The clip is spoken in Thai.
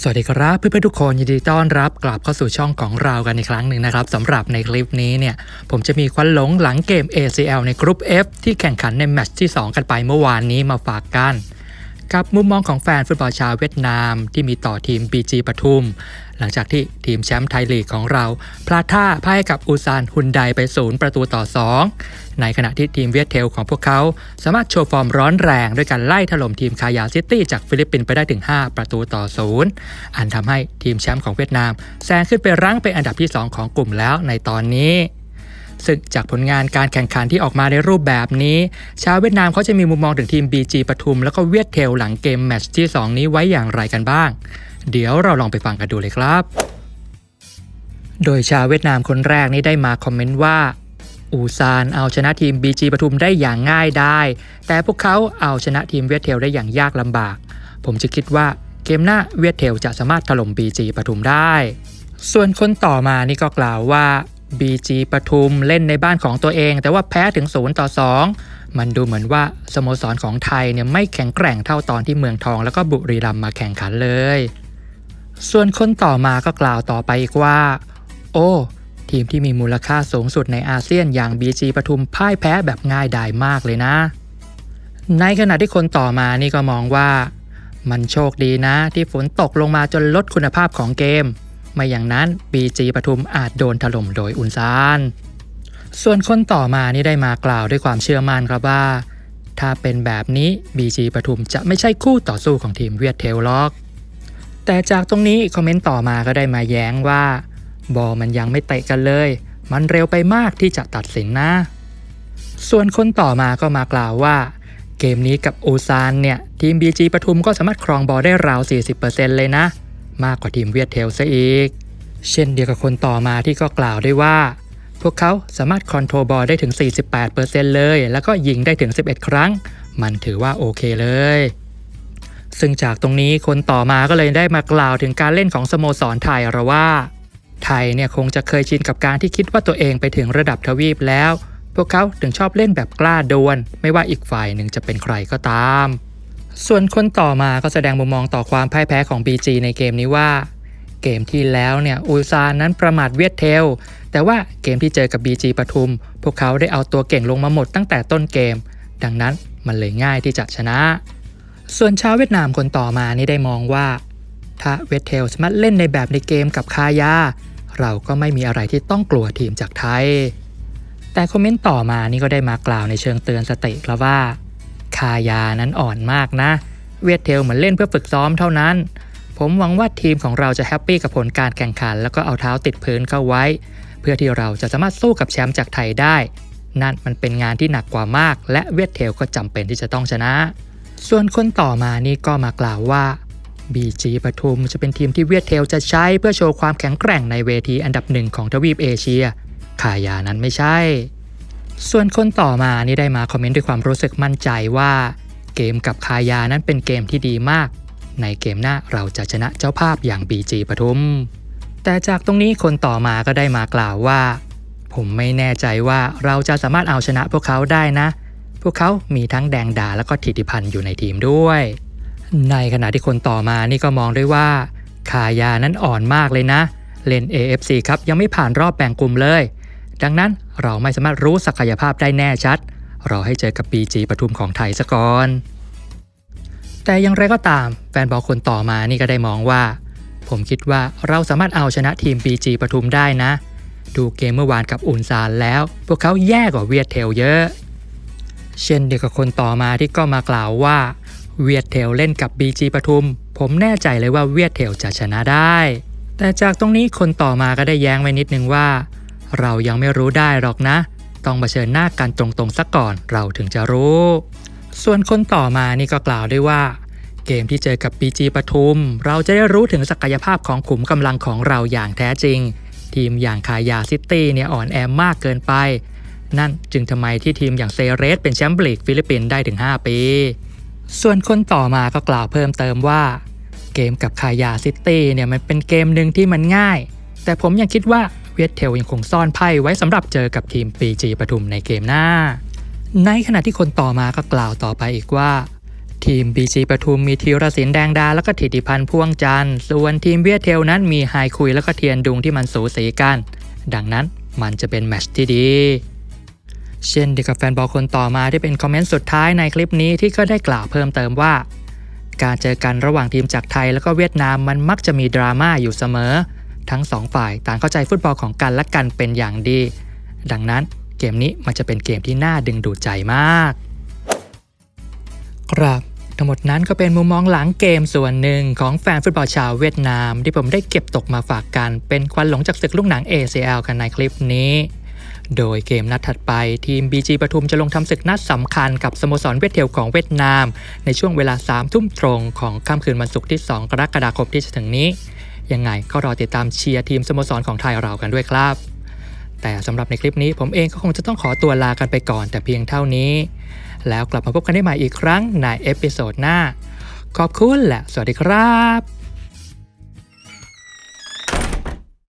สวัสดีครับเพื่อนๆทุกคนยินดีต้อนรับกลับเข้าสู่ช่องของเรากันอีกครั้งหนึ่งนะครับสำหรับในคลิปนี้เนี่ยผมจะมีควันหลงหลังเกม ACL ในกรุ๊ป F ที่แข่งขันในแมตช์ที่ 2 กันไปเมื่อวานนี้มาฝากกัน กับมุมมองของแฟนฟุตบอลชาวเวียดนามที่มีต่อทีม BG ปทุม หลังจากที่ทีมแชมป์ไทยลีกของเรา พลาดท่าพ่ายกับอุซานฮุนไดไปศูนย์ประตูต่อ 2 ในขณะที่ทีมเวียดเทลของพวกเขา สามารถโชว์ฟอร์มร้อนแรงด้วยการไล่ถล่มทีมคายาซิตี้จากฟิลิปปินส์ไปได้ถึง 5 ประตูต่อศูนย์อันทำให้ทีมแชมป์ของเวียดนามแซงขึ้นไปรั้งเป็นอันดับที่ 2 ของกลุ่มแล้วในตอนนี้ ซึ่งจากผลงานการแข่งขันที่ออกมาในรูปแบบนี้ ชาวเวียดนามเขาจะมีมุมมองถึงทีม BG ปทุม แล้วก็เวียดเทลหลังเกมแมตช์ที่ 2 นี้ไว้อย่างไรกันบ้าง เดี๋ยวเราลองไปฟังกันดูเลยครับ โดยชาวเวียดนามคนแรกนี่ได้มาคอมเมนต์ว่าอูซานเอาชนะทีม BG ปทุมได้อย่างง่ายได้ แต่พวกเขาเอาชนะทีมเวียดเทลได้อย่างยากลำบาก ผมจะคิดว่าเกมหน้าเวียดเทลจะสามารถถล่ม BG ปทุมได้ ส่วนคนต่อมานี่ก็กล่าวว่า BG ปทุมเล่นในบ้านของตัวเอง แต่ว่าแพ้ถึง 0 ต่อ 2 มันดูเหมือนว่าสโมสรของไทยเนี่ยไม่แข็งแกร่งเท่าตอนที่เมืองทองแล้วก็บุรีรัมย์มาแข่งขันเลย ส่วนคนต่อมาก็กล่าวต่อไปอีกว่า โอ้ทีมที่มีมูลค่าสูงสุดในอาเซียนอย่าง BG ปทุมพ่ายแพ้แบบง่ายดายมากเลยนะ ในขณะที่คนต่อมานี่ก็มองว่า มันโชคดีนะที่ฝนตกลงมาจนลดคุณภาพของเกม ไม่อย่างนั้น BG ปทุมอาจโดนถล่มโดยอุนซาน ส่วนคนต่อมานี่ได้มากล่าวด้วยความเชื่อมั่นครับว่า ถ้าเป็นแบบนี้ BG ปทุมจะไม่ใช่คู่ต่อสู้ของทีมเวียดเทลล็อก แต่จากตรงนี้คอมเมนต์ต่อมาก็ได้มาแย้งว่า บอลมันยังไม่เตะกันเลย มันเร็วไปมากที่จะตัดสินนะ ส่วนคนต่อมาก็มากล่าวว่าเกมนี้กับอูซานเนี่ย ทีม BG ปทุมก็สามารถครองบอลได้ราว 40%เลยนะ มากกว่าทีมเวียดเทลซะอีก เช่นเดียวกับคนต่อมาที่ก็กล่าวได้ว่า พวกเขาสามารถคอนโทรลบอลได้ถึง 48%เลย แล้วก็ยิงได้ถึง 11 ครั้ง มันถือว่าโอเคเลย ซึ่งจากตรงนี้คนต่อมาก็เลยได้มากล่าวถึงการเล่นของสโมสรไทยเราว่า ไทยเนี่ยคงจะเคยชินกับการที่คิดว่าตัวเองไปถึงระดับทวีปแล้ว พวกเขาถึงชอบเล่นแบบกล้าดวลไม่ว่าอีกฝ่ายหนึ่งจะเป็นใครก็ตาม ส่วนคนต่อมาก็แสดงมุมมองต่อความพ่ายแพ้ของ BG ในเกมนี้ว่า เกมที่แล้วเนี่ยอูซานนั้นประมาทเวียดเทล แต่ว่าเกมที่เจอกับ BG ปทุม พวกเขาได้เอาตัวเก่งลงมาหมดตั้งแต่ต้นเกม ดังนั้นมันเลยง่ายที่จะชนะ ส่วนชาวเวียดนามคนต่อมานี่ได้มองว่า ถ้าเวทเทลสามารถเล่นในแบบในเกมกับคายา เราก็ไม่มีอะไรที่ต้องกลัวทีมจากไทย แต่คอมเมนต์ต่อมานี่ก็ได้มากล่าวในเชิงเตือนสติครับว่าายานั้นอ่อนมากนะ เวทเทลเหมือนเล่นเพื่อฝึกซ้อมเท่านั้น ผมหวังว่าทีมของเราจะแฮปปี้กับผลการแข่งขัน แล้วก็เอาเท้าติดพื้นเข้าไว้ เพื่อที่เราจะสามารถสู้กับแชมป์จากไทยได้ นั่นมันเป็นงานที่หนักกว่ามาก และเวทเทลก็จำเป็นที่จะต้องชนะ ส่วนคนต่อมานี่ก็มากล่าวว่า BG ปทุมจะเป็นทีมที่เวียดเทลจะใช้เพื่อโชว์ความแข็งแกร่งในเวทีอันดับหนึ่งของทวีปเอเชีย ขายานั้นไม่ใช่ ส่วนคนต่อมานี่ได้มาคอมเมนต์ด้วยความรู้สึกมั่นใจว่า เกมกับคายานั้นเป็นเกมที่ดีมาก ในเกมหน้าเราจะชนะเจ้าภาพอย่าง BG ปทุม แต่จากตรงนี้คนต่อมาก็ได้มากล่าวว่า ผมไม่แน่ใจว่าเราจะสามารถเอาชนะพวกเขาได้นะ พวกเขามีทั้งแดงดาแล้วก็ถิติพันธ์อยู่ในทีมด้วย ในขณะที่คนต่อมานี่ก็มองด้วยว่าคายานั้นอ่อนมากเลยนะ เล่น AFC ครับยังไม่ผ่านรอบแบ่งกลุ่มเลย ดังนั้นเราไม่สามารถรู้ศักยภาพได้แน่ชัด เรอให้เจอกับ BG ปทุมของไทยซะก่อน แต่อย่างไรก็ตามแฟนบอลคนต่อมานี่ก็ได้มองว่า ผมคิดว่าเราสามารถเอาชนะทีม BG ปทุมได้นะ ดูเกมเมื่อวานกับอุนซานแล้ว พวกเขาแย่กว่าเวียดเทลเยอะ เช่นเดียวกับคนต่อมาที่ก็มากล่าวว่าเวียดเทลเล่นกับ BG ปทุม ผมแน่ใจเลยว่าเวียดเทลจะชนะได้ แต่จากตรงนี้คนต่อมาก็ได้แย้งไว้นิดนึงว่า เรายังไม่รู้ได้หรอกนะ ต้องเผชิญหน้ากันตรงๆซะก่อนเราถึงจะรู้ ส่วนคนต่อมานี่ก็กล่าวด้วยว่า เกมที่เจอกับ BG ปทุม เราจะได้รู้ถึงศักยภาพของขุมกำลังของเราอย่างแท้จริง ทีมอย่างคายาซิตี้เนี่ยอ่อนแอมากเกินไป นั่นจึงทำไมที่ทีมอย่างเซเรสเป็นแชมป์ลีกฟิลิปปินส์ได้ถึง 5 ปี ส่วนคนต่อมาก็กล่าวเพิ่มเติมว่าเกมกับคายาซิตี้เนี่ยมันเป็นเกมหนึ่งที่มันง่าย แต่ผมยังคิดว่า เวียดเทลยังคงซ่อนไพ่ไว้สำหรับเจอกับทีม PG ปทุมในเกมหน้า ในขณะที่คนต่อมาก็กล่าวต่อไปอีกว่า ทีม BG ปทุมมีธีรศิลป์แดงดา แล้วก็ถิติพันธ์พ่วงจันทร์ส่วนทีมเวียดเทลนั้นมีไฮคุยแล้วก็เทียนดุงที่มันสูสีกัน ดังนั้นมันจะเป็นแมตช์ที่ดีเช่นเดียวกับแฟนบอลคนต่อมาที่เป็นคอมเมนต์สุดท้ายในคลิปนี้ที่ก็ได้กล่าวเพิ่มเติมว่า การเจอกันระหว่างทีมจากไทยแล้วก็เวียดนามมันมักจะมีดราม่าอยู่เสมอ ทั้งสองฝ่ายต่างเข้าใจฟุตบอลของกันและกันเป็นอย่างดี ดังนั้นเกมนี้มันจะเป็นเกมที่น่าดึงดูดใจมาก ครับทั้งหมดนั้นก็เป็นมุมมองหลังเกมส่วนหนึ่งของแฟนฟุตบอลชาวเวียดนาม ที่ผมได้เก็บตกมาฝากกัน เป็นควันหลงจากศึกลูกหนัง ACL กันในคลิปนี้ โดยเกมนัดถัดไปทีม BG ปทุมจะลงทำศึกนัดสำคัญกับสโมสรเวียดเทลของเวียดนาม ในช่วงเวลา3ทุ่มตรงของค่ำคืนวันศุกร์ที่ 2 กรกฎาคมที่จะถึงนี้ ยังไงก็รอติดตามเชียร์ทีมสโมสรของไทยเรากันด้วยครับ แต่สำหรับในคลิปนี้ผมเองก็คงจะต้องขอตัวลากันไปก่อนแต่เพียงเท่านี้ แล้วกลับมาพบกันได้ใหม่อีกครั้งในเอพิโซดหน้า ขอบคุณและสวัสดีครับ